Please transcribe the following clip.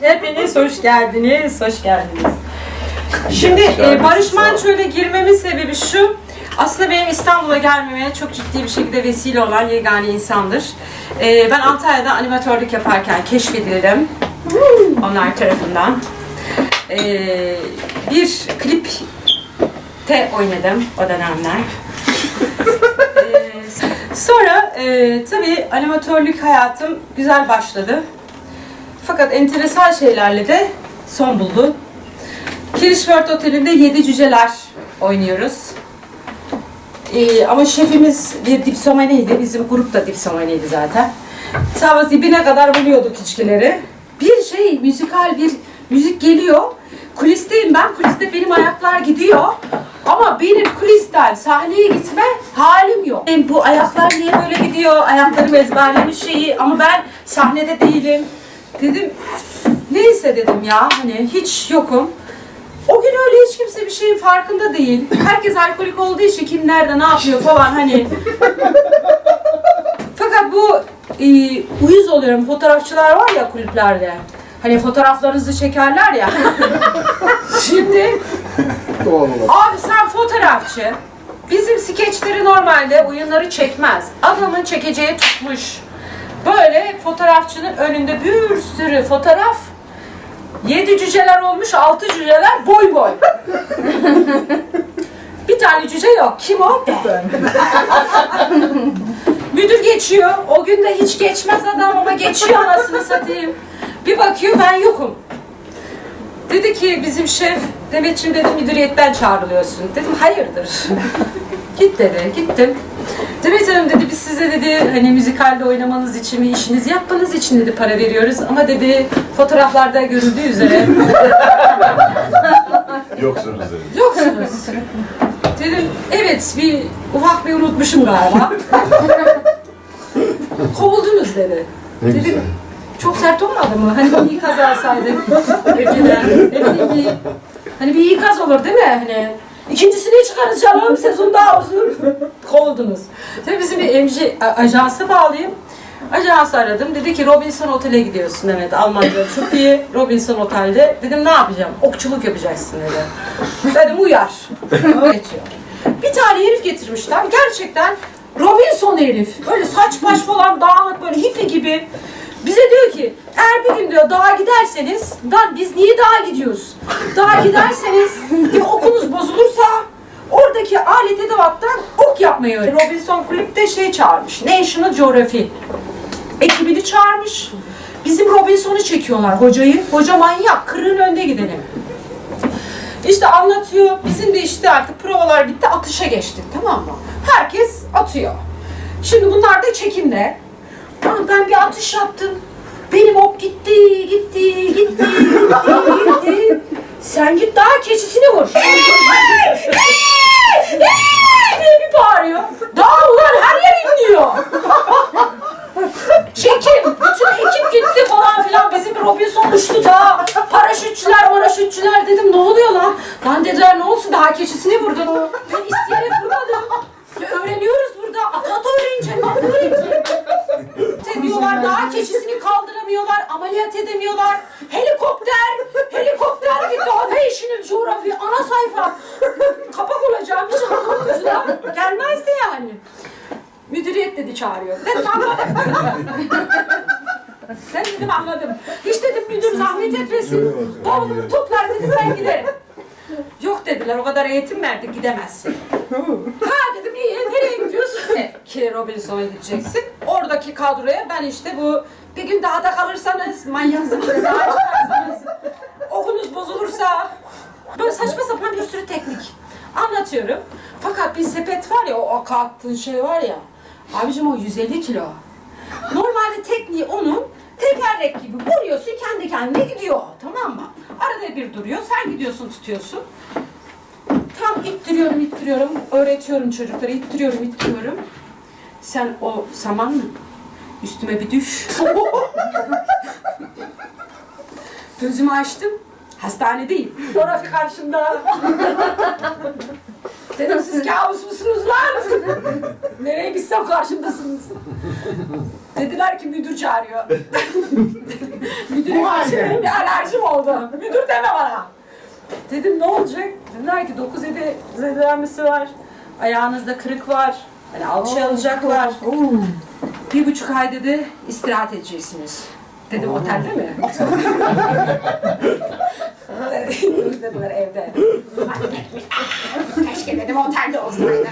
Hepiniz hoş geldiniz, hoş geldiniz. Şimdi e, Barış. Manço'yla girmemin sebebi şu. Aslında benim İstanbul'a gelmeme çok ciddi bir şekilde vesile olan yegane insandır. E, ben Antalya'da animatörlük yaparken keşfedildim. Onlar tarafından. E, bir klipte oynadım o dönemler. E, sonra e, tabii animatörlük hayatım güzel başladı. Fakat enteresan şeylerle de son buldu. Kirişvert Oteli'nde Yedi Cüceler oynuyoruz. Ee, ama şefimiz bir dipsomaniydi. Bizim grup da dipsomaniydi zaten. Sağ dibine kadar buluyorduk içkileri. Bir şey, müzikal bir müzik geliyor. Kulisteyim ben. Kuliste benim ayaklar gidiyor. Ama benim kulisten sahneye gitme halim yok. Benim bu ayaklar niye böyle gidiyor? Ayaklarım ezberlemiş şeyi ama ben sahnede değilim. Dedim neyse dedim ya hani hiç yokum. O gün öyle hiç kimse bir şeyin farkında değil. Herkes alkolik olduğu için kim nerede ne yapıyor falan hani. Fakat bu e, uyuz oluyorum. Fotoğrafçılar var ya kulüplerde. Hani fotoğraflarınızı çekerler ya. Şimdi. Abi sen fotoğrafçı. Bizim skeçleri normalde oyunları çekmez. Adamın çekeceği tutmuş. Böyle fotoğrafçının önünde bir sürü fotoğraf. Yedi cüceler olmuş, altı cüceler boy boy. bir tane cüce yok. Kim o? Ben. Müdür geçiyor. O gün de hiç geçmez adam ama geçiyor anasını satayım. Bir bakıyor ben yokum. Dedi ki bizim şef, Demetciğim dedi müdüriyetten çağrılıyorsun. Dedim hayırdır. Git dedi, gittim. Demet Hanım dedi biz size dedi hani müzikalde oynamanız için ve işinizi yapmanız için dedi para veriyoruz. Ama dedi fotoğraflarda görüldüğü üzere Yoksunuz dedim. yoksunuz. Dedim evet bir ufak bir unutmuşum galiba. Kovuldunuz dedi. Ne Dedim, güzel. çok sert olmadı mı? Hani bir ikaz alsaydık önceden. Ne bileyim bir, hani bir ikaz olur değil mi? Hani ikincisini çıkarız canım sezon daha uzun. Kovuldunuz. Tabii bizim bir MC a- ajansı bağlayayım. Ajansı aradım. Dedi ki Robinson Otel'e gidiyorsun. Evet Almanca çok iyi. Robinson Otel'de. Dedim ne yapacağım? Okçuluk yapacaksın dedi. Dedim uyar. Geçiyor. Bir tane herif getirmişler. Gerçekten Robinson herif. Böyle saç baş falan dağınık böyle hippi gibi. Bize diyor ki eğer bir gün diyor dağa giderseniz lan biz niye dağa gidiyoruz? Dağa giderseniz bir okunuz bozulursa oradaki alet edevattan ok yapmayı öğrenin. Robinson kulüpte şey çağırmış. National Geography ekibini çağırmış. Bizim Robinson'u çekiyorlar hocayı. Hoca manyak. Kırığın önde gidelim. İşte anlatıyor. Bizim de işte artık provalar bitti. Atışa geçtik tamam mı? Herkes atıyor. Şimdi bunlar da çekimde. Ama ben bir atış yaptım. Benim ok gitti, gitti, gitti, gitti, gitti. Sen git daha keçisini vur. diye bir bağırıyor. Daha ulan her yer inliyor. Çekim. Bütün ekip gitti falan filan. Bizim Robinson uçtu da. Paraşütçüler, paraşütçüler dedim ne oluyor lan? Lan dediler ne olsun daha keçisini vurdun. Kaldıramıyorlar, ameliyat edemiyorlar. Helikopter, helikopter gitti. National Geography, ana sayfa. Kapak olacağım, hiç anlamadım. Gelmezdi yani. Müdüriyet dedi çağırıyor. Dedim anladım. ben dedim anladım. Hiç dedim müdür zahmet etmesin. Bavulumu toplar dedim ben giderim. Yok dediler o kadar eğitim verdik gidemezsin. ha gidiyorsun? Ki Robinson'a gideceksin. Oradaki kadroya ben işte bu bir gün daha da kalırsanız manyaksınız daha çıkarsanız okunuz bozulursa böyle saçma sapan bir sürü teknik anlatıyorum. Fakat bir sepet var ya o aka attığın şey var ya abicim o 150 kilo. Normalde tekniği onun tekerlek gibi vuruyorsun kendi kendine gidiyor tamam mı? Arada bir duruyor sen gidiyorsun tutuyorsun. Tam ittiriyorum ittiriyorum öğretiyorum çocuklara ittiriyorum ittiriyorum. Sen o saman mı? Üstüme bir düş. Gözümü açtım. Hastanedeyim. Orafi karşımda. Dedim siz kabus musunuz? lan? Nereye gitsem karşımdasınız. Dediler ki müdür çağırıyor. Karşı benim bir alerjim oldu. Müdür deme bana. Dedim ne olacak? Dediler ki 9-7 zedelenmesi var. Ayağınızda kırık var. Hani alçıya alacaklar. Bir buçuk ay dedi istirahat edeceksiniz. Dedim otelde mi? Dediler evde. Keşke dedim otelde olsaydı.